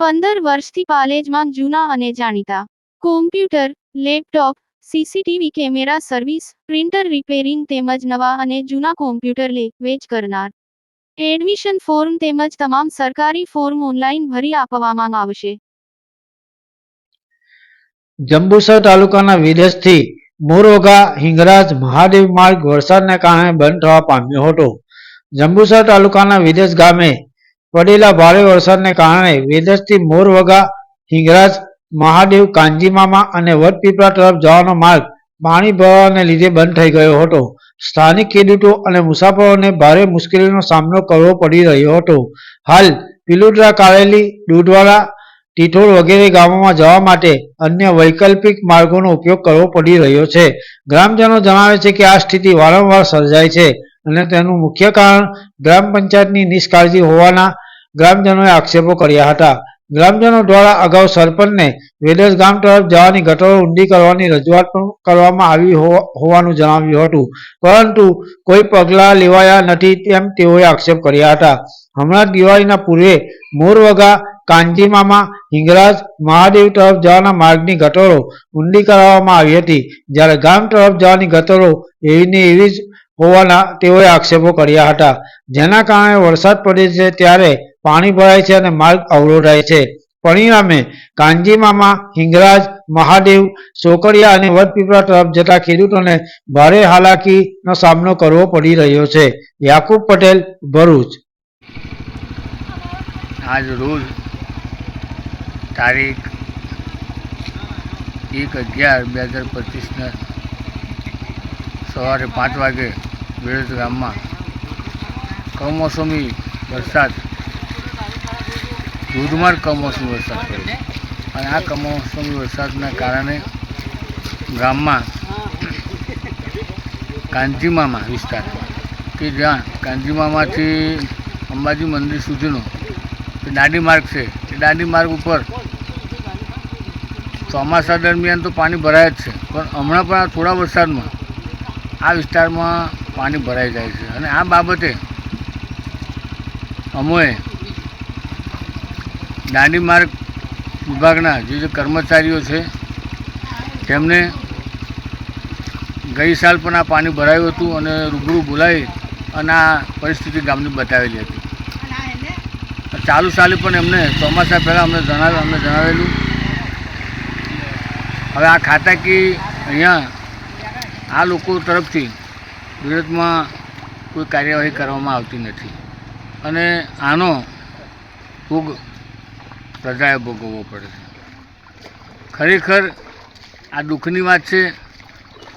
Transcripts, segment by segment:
પંદર વર્ષથી પાલેજમાં જૂના અને જાણીતા. Computer laptop CCTV camera service printer repairing તેમજ નવા અને જૂના કોમ્પ્યુટર લે, વેચ કરનાર. એડમિશન ફોર્મ તેમજ તમામ સરકારી ફોર્મ ઓનલાઈન ભરી આપવામાં આવશે. જંબુસર તાલુકાના વિદેશથી મોરોગા હિંગરાજ મહાદેવ માર્ગ વરસાદને કારણે બંધ થવા પામ્યો હતો. જંબુસર તાલુકાના વિદેશ ગામે પડેલા ભારે વરસાદને કારણે વેદસથી મોરવગા, હિંગરાજ, મહાદેવ, કાંજીમામા અને વટપીપળા તરફ જવાનો માર્ગ પાણી ભરાવાને લીધે બંધ થઈ ગયો હતો. સ્થાનિક ખેડૂતો અને મુસાફરોને ભારે મુશ્કેલીનો સામનો કરવો પડી રહ્યો હતો. હાલ પિલુડરા કારેલી દૂધવાડા ટીઠોળ વગેરે ગામોમાં જવા માટે અન્ય વૈકલ્પિક માર્ગોનો ઉપયોગ કરવો પડી રહ્યો છે. ગ્રામજનો જણાવે છે કે આ સ્થિતિ વારંવાર સર્જાય છે. અને તેનું મુખ્ય કારણ ગ્રામ પંચાયતની નિષ્કાળજી હોવાના ગ્રામજનોએ આક્ષેપો કર્યા હતા. ગ્રામજનો દ્વારા અગાઉ સરપંચને વેડજ ગામ તરફ જવાની ગટરો ઊંડી કરવાની રજૂઆત પણ કરવામાં આવી હોવાનું જણાવ્યું હતું. પરંતુ કોઈ પગલાં લેવાયા નથી તેમ તેઓએ આક્ષેપ કર્યા હતા. હમણાં દિવાળીના પૂર્વે મોરવગા, કાંજીમામા હિંગરાજ મહાદેવ તરફ જવાના માર્ગની ગટરો ઊંડી કરાવવામાં આવી હતી. જ્યારે ગામ તરફ જવાની ગટરો એવીને એવી જ હોવાના તેઓએ આક્ષેપો કર્યા હતા. જેના કારણે વરસાદ પડે છે ત્યારે પાણી ભરાય છે અને માર્ગ અવરોધાય છે. પરિણામે કાંજીમામા, હિંગરાજ, મહાદેવ, સોકરિયા અને વડપીપળા તરફ જતા ખેડૂતોને ભારે હાલાકીનો સામનો કરવો પડી રહ્યો છે. યાકુબ પટેલ, ભરૂચ. આજ રોજ તારીખ એક અગિયાર બે હજાર પચીસના સવારે પાંચ વાગે વેળજ ગામમાં કમોસમી વરસાદ. ધોધમાર કમોસમી વરસાદ પડ્યો. અને આ કમોસમી વરસાદના કારણે ગામમાં કાંજીમામા વિસ્તાર. કે જ્યાં કાંજીમામાથી અંબાજી મંદિર સુધીનો દાંડી માર્ગ છે, એ દાંડી માર્ગ ઉપર ચોમાસા દરમિયાન તો પાણી ભરાય જ છે. પણ હમણાં પણ આ થોડા વરસાદમાં આ વિસ્તારમાં પાણી ભરાઈ જાય છે. અને આ બાબતે અમોએ દાંડી માર્ગ વિભાગના જે જે કર્મચારીઓ છે, તેમને ગઈ સાલ પણ આ પાણી ભરાયું હતું અને રૂબરૂ બોલાવી અને આ પરિસ્થિતિ ગામની બતાવેલી હતી. ચાલુ સાલે પણ એમને ચોમાસા પહેલાં અમને જણાવ્યું, અમને જણાવેલું. હવે આ ખાતાકી અહીંયા આ લોકો તરફથી વિરોધમાં કોઈ કાર્યવાહી કરવામાં આવતી નથી. અને આનો ભોગ પ્રજાએ ભોગવવો પડે છે. ખરેખર આ દુઃખની વાત છે,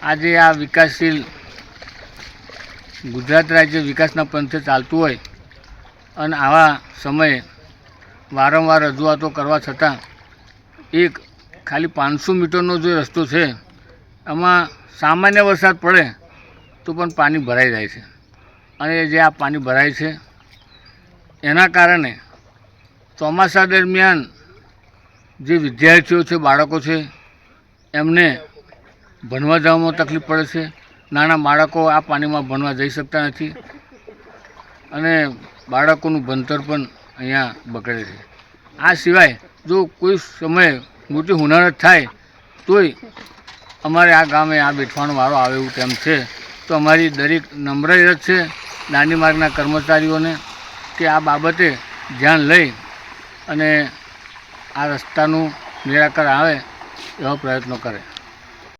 આજે આ વિકાસશીલ ગુજરાત રાજ્ય વિકાસના પંથે ચાલતું હોય અને આવા સમયે વારંવાર રજૂઆતો કરવા છતાં એક ખાલી પાંચસો મીટરનો જે રસ્તો છે, એમાં સામાન્ય વરસાદ પડે તો પણ પાણી ભરાઈ જાય છે. અને જે આ પાણી ભરાય છે, એના કારણે ચોમાસા દરમિયાન જે વિદ્યાર્થીઓ છે, બાળકો છે, એમને ભણવા જવામાં તકલીફ પડે છે. નાના બાળકો આ પાણીમાં ભણવા જઈ શકતા નથી અને બાળકોનું ભણતર પણ અહીંયા બગડે છે. આ સિવાય જો કોઈ સમયે મોટી હુનારત થાય તોય અમારે આ ગામે આ બેઠવાનો વારો આવે એવું તેમ છે. તો અમારી દરેક નમ્ર રજ છે દાંડી માર્ગના કર્મચારીઓને કે આ બાબતે ધ્યાન લઈ અને આ રસ્તાનું નિરાકરણ આવે એવા પ્રયત્નો કરે.